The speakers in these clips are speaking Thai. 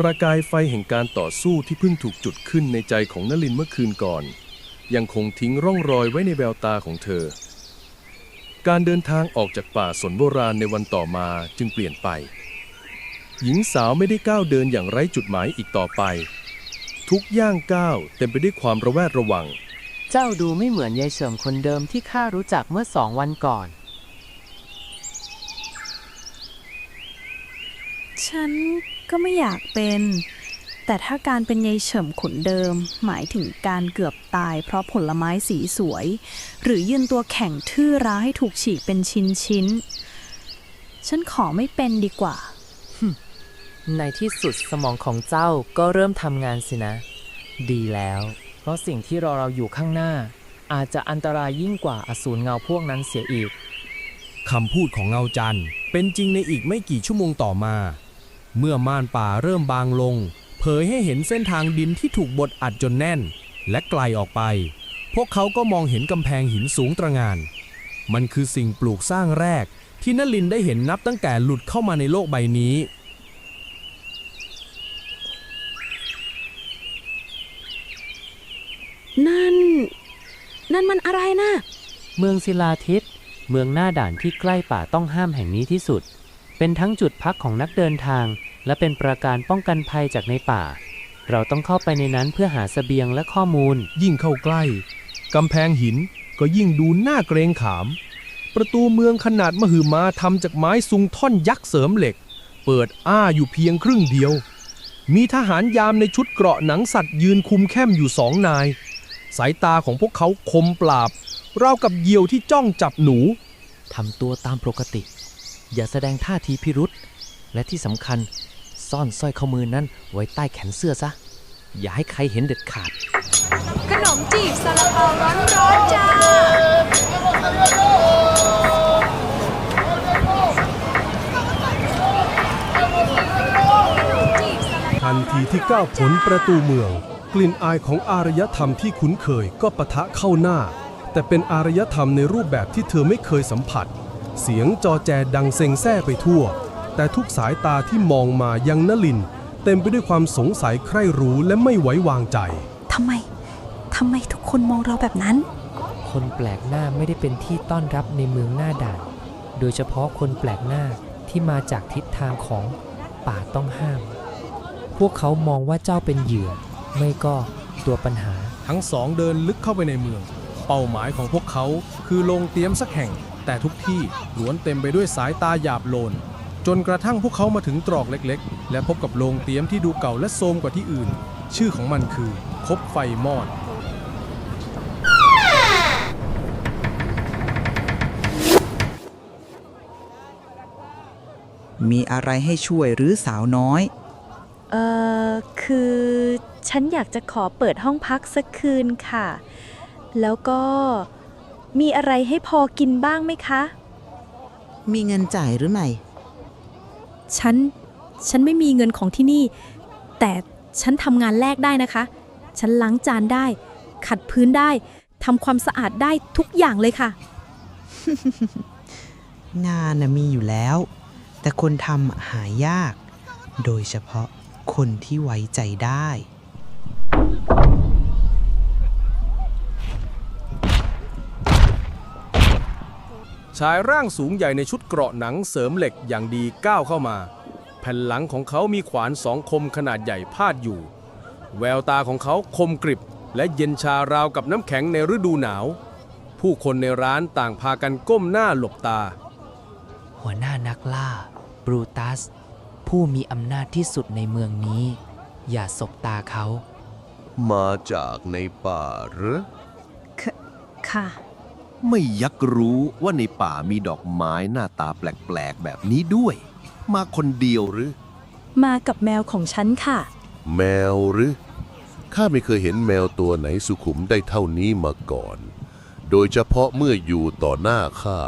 ประกายไฟแห่งการต่อสู้ที่เพิ่งถูกจุดขึ้นในใจของนลินเมื่อคืนก่อน ยังคงทิ้งร่องรอยไว้ในแววตาของเธอ การเดินทางออกจากป่าสนโบราณในวันต่อมาจึงเปลี่ยนไป หญิงสาวไม่ได้ก้าวเดินอย่างไร้จุดหมายอีกต่อไป ทุกย่างก้าวเต็มไปด้วยความระแวดระวัง เจ้าดูไม่เหมือนยายเฉิมคนเดิมที่ข้ารู้จักเมื่อสองวันก่อน ฉัน ก็ไม่อยากเป็น แต่ถ้าการเป็นยายเฉิมขุนเดิม หมายถึงการเกือบตายเพราะผลไม้สีสวย หรือยืนตัวแข็งทื่อร้าให้ถูกฉีกเป็นชิ้นชิ้นๆฉันขอไม่เป็นดีกว่า ในที่สุดสมองของเจ้าก็เริ่มทำงานสินะ ดีแล้ว เพราะสิ่งที่รอเราอยู่ข้างหน้า อาจจะอันตรายยิ่งกว่าอสูรเงาพวกนั้นเสียอีกคำพูดของเงาจันทร์เป็นจริงในอีกไม่กี่ชั่วโมงต่อมา เมื่อม่านป่าเริ่มบางลง เผยให้เห็นเส้นทางดินที่ถูกบดอัดจนแน่น และไกลออกไป พวกเขาก็มองเห็นกำแพงหินสูงตระหงาน มันคือสิ่งปลูกสร้างแรก ที่นลินได้เห็นนับตั้งแต่หลุดเข้ามาในโลกใบนี้นั่น นั่นมันอะไรนะ เมืองศิลาทิศเมืองหน้าด่านที่ใกล้ป่าต้องห้ามแห่งนี้ที่สุด เป็นทั้งจุดพักของนักเดินทาง และเป็นประการป้องกันภัยจากในป่า เราต้องเข้าไปในนั้นเพื่อหาเสบียงและข้อมูล ยิ่งเข้าใกล้กำแพงหินก็ยิ่งดูน่าเกรงขาม ประตูเมืองขนาดมหึมาทำจากไม้ซุงท่อนยักษ์เสริมเหล็ก เปิดอ้าอยู่เพียงครึ่งเดียว มีทหารยามในชุดเกราะหนังสัตว์ยืนคุมแคมอยู่สองนาย สายตาของพวกเขาคมปราบราวกับเหยี่ยวที่จ้องจับหนูทำตัวตามปกติ อย่าแสดงท่าทีพิรุษและที่สำคัญ ซ่อนสร้อยข้อมือนั้นไว้ใต้แขนเสื้อซะ อย่าให้ใครเห็นเด็ดขาด ขนมจีบซาลาเปาร้อนร้อนจ้า ทันทีที่ก้าวผลประตูเมือง กลิ่นอายของอารยธรรมที่คุ้นเคยก็ปะทะเข้าหน้า แต่เป็นอารยธรรมในรูปแบบที่เธอไม่เคยสัมผัส เสียงจอแจดังเซ็งแซ่ไปทั่ว แต่ทุกสายตาที่มองมายังนลิน เต็มไปด้วยความสงสัยใคร่รู้และไม่ไว้วางใจ ทำไม ทำไมทุกคนมองเราแบบนั้น คนแปลกหน้าไม่ได้เป็นที่ต้อนรับในเมืองหน้าด่าน โดยเฉพาะคนแปลกหน้าที่มาจากทิศทางของป่าต้องห้าม พวกเขามองว่าเจ้าเป็นเหยื่อ ไม่ก็ตัวปัญหา ทั้งสองเดินลึกเข้าไปในเมือง เป้าหมายของพวกเขาคือลงเตรียมสักแห่ง แต่ทุกที่ล้วนเต็มไปด้วยสายตาหยาบโลน จนกระทั่งพวกเขามาถึงตรอกเล็กๆ และพบกับโรงเตรียมที่ดูเก่าและโทรมกว่าที่อื่น ชื่อของมันคือ คบไฟมอด มีอะไรให้ช่วยหรือสาวน้อย เอ่อ คือฉันอยากจะขอเปิดห้องพักสักคืนค่ะ แล้วก็มีอะไรให้พอกินบ้างไหมคะ มีเงินจ่ายหรือไม่ ฉัน ฉันไม่มีเงินของที่นี่ แต่ฉันทำงานแลกได้นะคะ ฉันล้างจานได้ ขัดพื้นได้ทำความสะอาดได้ทุกอย่างเลยค่ะ งานน่ะมีอยู่แล้ว แต่คนทำหายาก โดยเฉพาะคนที่ไว้ใจได้ ชายร่างสูงใหญ่ในชุดเกราะหนังเสริมเหล็กอย่างดีก้าวเข้ามา แผ่นหลังของเขามีขวานสองคมขนาดใหญ่พาดอยู่ แววตาของเขาคมกริบ และเย็นชาราวกับน้ำแข็งในฤดูหนาว ผู้คนในร้านต่างพากันก้มหน้าหลบตา หัวหน้านักล่าบรูตัส ผู้มีอำนาจที่สุดในเมืองนี้ อย่าสบตาเขา มาจากในป่าเหรือ ค่ะ ไม่ยักรู้ว่าในป่ามีดอกไม้หน้าตาแปลกๆแบบนี้ด้วย มาคนเดียวหรือ มากับแมวของฉันค่ะ แมวหรือ ข้าไม่เคยเห็นแมวตัวไหนสุขุมได้เท่านี้มาก่อน โดยเฉพาะเมื่ออยู่ต่อหน้าข้า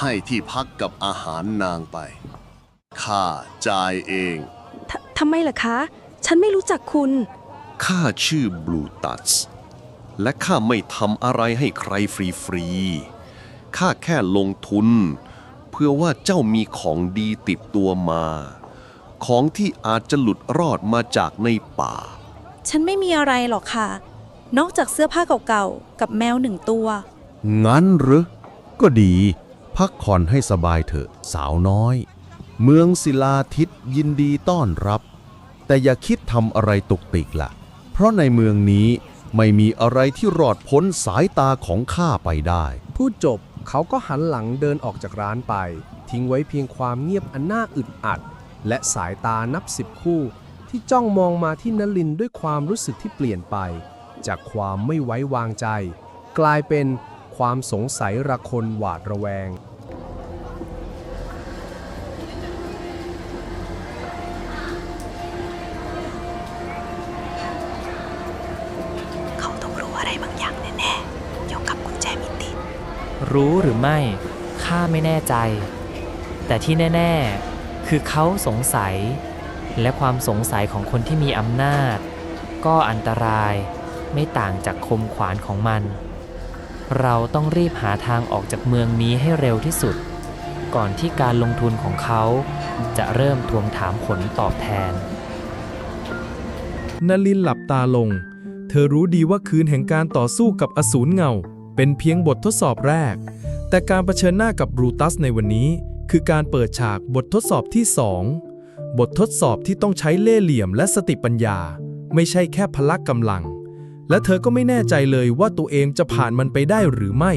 ให้ที่พักกับอาหารนางไป ข้าจ่ายเองททำไมล่ะคะ ฉันไม่รู้จักคุณ ข้าชื่อบลูตัสและข้าไม่ทำอะไรให้ใครฟรีๆ ข้าแค่ลงทุนเพื่อพื่อว่าเจ้ามีของดีติดตัวมา ของที่อาจจะหลุดรอดมาจากในป่า ฉันไม่มีอะไรหรอกค่ะ นอกจากเสื้อผ้าเก่าๆ กับแมวหนึ่งตัว งั้นหรือ ก็ดี พักผ่อนให้สบายเถอะสาวน้อย เมืองศิลาทิศยินดีต้อนรับ แต่อย่าคิดทำอะไรตุกติกละ่ะเพ ราะในเมืองนี้ไม่มีอะไรที่รอดพ้นสายตาของข้าไปได้ พูดจบเขาก็หันหลังเดินออกจากร้านไป ทิ้งไว้เพียงความเงียบอันน่าอึดอัด และสายตานับสิบคู่ ที่จ้องมองมาที่นลินด้วยความรู้สึกที่เปลี่ยนไป จากความไม่ไว้วางใจ กลายเป็นความสงสัยระคนหวาดระแวง รู้หรือไม่ข้าไม่แน่ใจ แต่ที่แน่ ๆ คือเขาสงสัย และความสงสัยของคนที่มีอำนาจ ก็อันตรายไม่ต่างจากคมขวานของมัน เราต้องรีบหาทางออกจากเมืองนี้ให้เร็วที่สุด ก่อนที่การลงทุนของเขา จะเริ่มทวงถามผลตอบแทนนลินหลับตาลง เธอรู้ดีว่าคืนแห่งการต่อสู้กับอสูรเงา เป็นเพียงบททดสอบแรก แต่การรเผชิญหน้ากับบรูตัสในวันนี้ คือการเปิดฉากบททดสอบที่ 2 บททดสอบที่ต้องใช้เล่ห์เหลี่ยมและสติปัญญา ไม่ใช่แค่พละกำลัง และเธอก็ไม่แน่ใจเลยว่าตัวเองจะผ่านมันไปได้หรือไม่